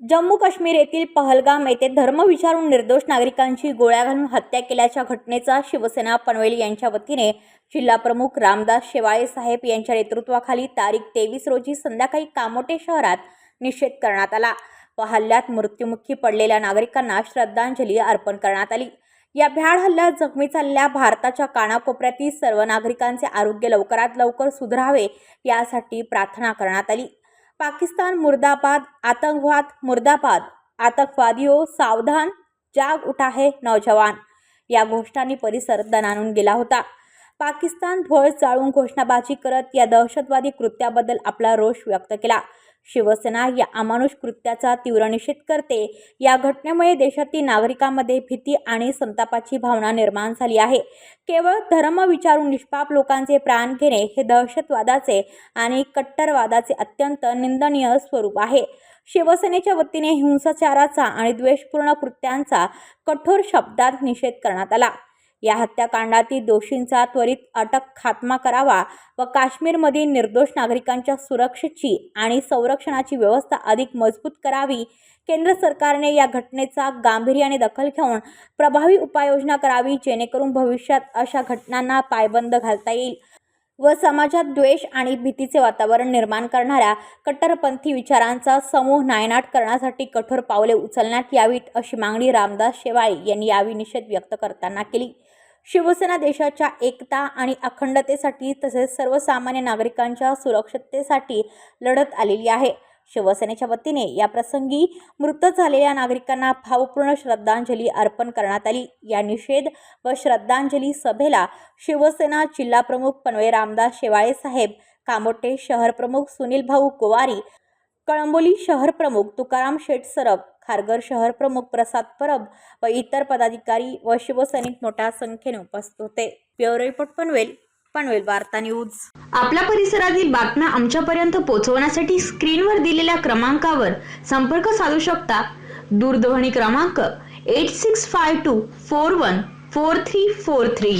जम्मू काश्मीर येथील पहलगाम येथे धर्म विचारून निर्दोष नागरिकांची गोळ्या घालून हत्या केल्याच्या घटनेचा शिवसेना पनवेल यांच्या वतीने जिल्हाप्रमुख रामदास शेवाळे साहेब यांच्या नेतृत्वाखाली तारीख तेवीस रोजी संध्याकाळी कामोटे शहरात निषेध करण्यात आला. व हल्ल्यात मृत्युमुखी पडलेल्या नागरिकांना श्रद्धांजली अर्पण करण्यात आली. या भ्याड हल्ल्यात जखमी झालेल्या भारताच्या कानाकोपऱ्यातील सर्व नागरिकांचे आरोग्य लवकरात लवकर सुधारावे यासाठी प्रार्थना करण्यात आली. पाकिस्तान मुर्दाबाद आतंकवाद मुर्दाबाद आतंकवादियों हो सावधान जाग उठा है नौजवान या घोषणांनी परिसर दणानून गेला होता. पाकिस्तान ध्वज जाळून घोषणाबाजी करत या दहशतवादी कृत्याबद्दल आपला रोष व्यक्त केला. शिवसेना या अमानुष कृत्याचा तीव्र निषेध करते. या घटनेमुळे देशातील नागरिकांमध्ये भीती आणि संतापाची भावना निर्माण झाली आहे. केवळ धर्म विचारून निष्पाप लोकांचे प्राण घेणे हे दहशतवादाचे आणि कट्टरवादाचे अत्यंत निंदनीय स्वरूप आहे. शिवसेनेच्या वतीने हिंसाचाराचा आणि द्वेषपूर्ण कृत्यांचा कठोर शब्दात निषेध करण्यात आला. या हत्याकांडातील दोषींचा त्वरित अटक खात्मा करावा व काश्मीरमधील निर्दोष नागरिकांच्या सुरक्षेची आणि संरक्षणाची व्यवस्था अधिक मजबूत करावी. केंद्र सरकारने या घटनेचा गांभीर्याने दखल घेऊन प्रभावी उपाययोजना करावी जेणेकरून भविष्यात अशा घटनांना पायबंद घालता येईल व समाजात द्वेष आणि भीतीचे वातावरण निर्माण करणाऱ्या कट्टरपंथी विचारांचा समूह नायनाट करण्यासाठी कठोर पावले उचलण्यात यावीत अशी मागणी रामदास शेवाळे यांनी यावेळी निषेध व्यक्त करताना केली. शिवसेना देशाच्या एकता आणि अखंडतेसाठी तसेच सर्वसामान्य नागरिकांच्या सुरक्षिततेसाठी लढत आलेली आहे. शिवसेनेच्या वतीने या प्रसंगी मृत झालेल्या नागरिकांना भावपूर्ण श्रद्धांजली अर्पण करण्यात आली. या निषेध व श्रद्धांजली सभेला शिवसेना जिल्हाप्रमुख पनवे रामदास शेवाळे साहेब कामोटे शहरप्रमुख सुनील भाऊ गोवारी कळंबोली शहर प्रमुख तुकाराम शेठ सरब खारघर शहरप्रमुख प्रसाद परब व इतर पदाधिकारी व शिवसैनिक मोठ्या संख्येने उपस्थित होते. ब्युरो रिपोर्ट पनवेल पनवेल वार्ता न्यूज. आपल्या परिसरातील बातम्या आमच्यापर्यंत पोहोचवण्यासाठी स्क्रीनवर दिलेल्या क्रमांकावर संपर्क साधू शकता. दूरध्वनी क्रमांक eight six five two four one four three four three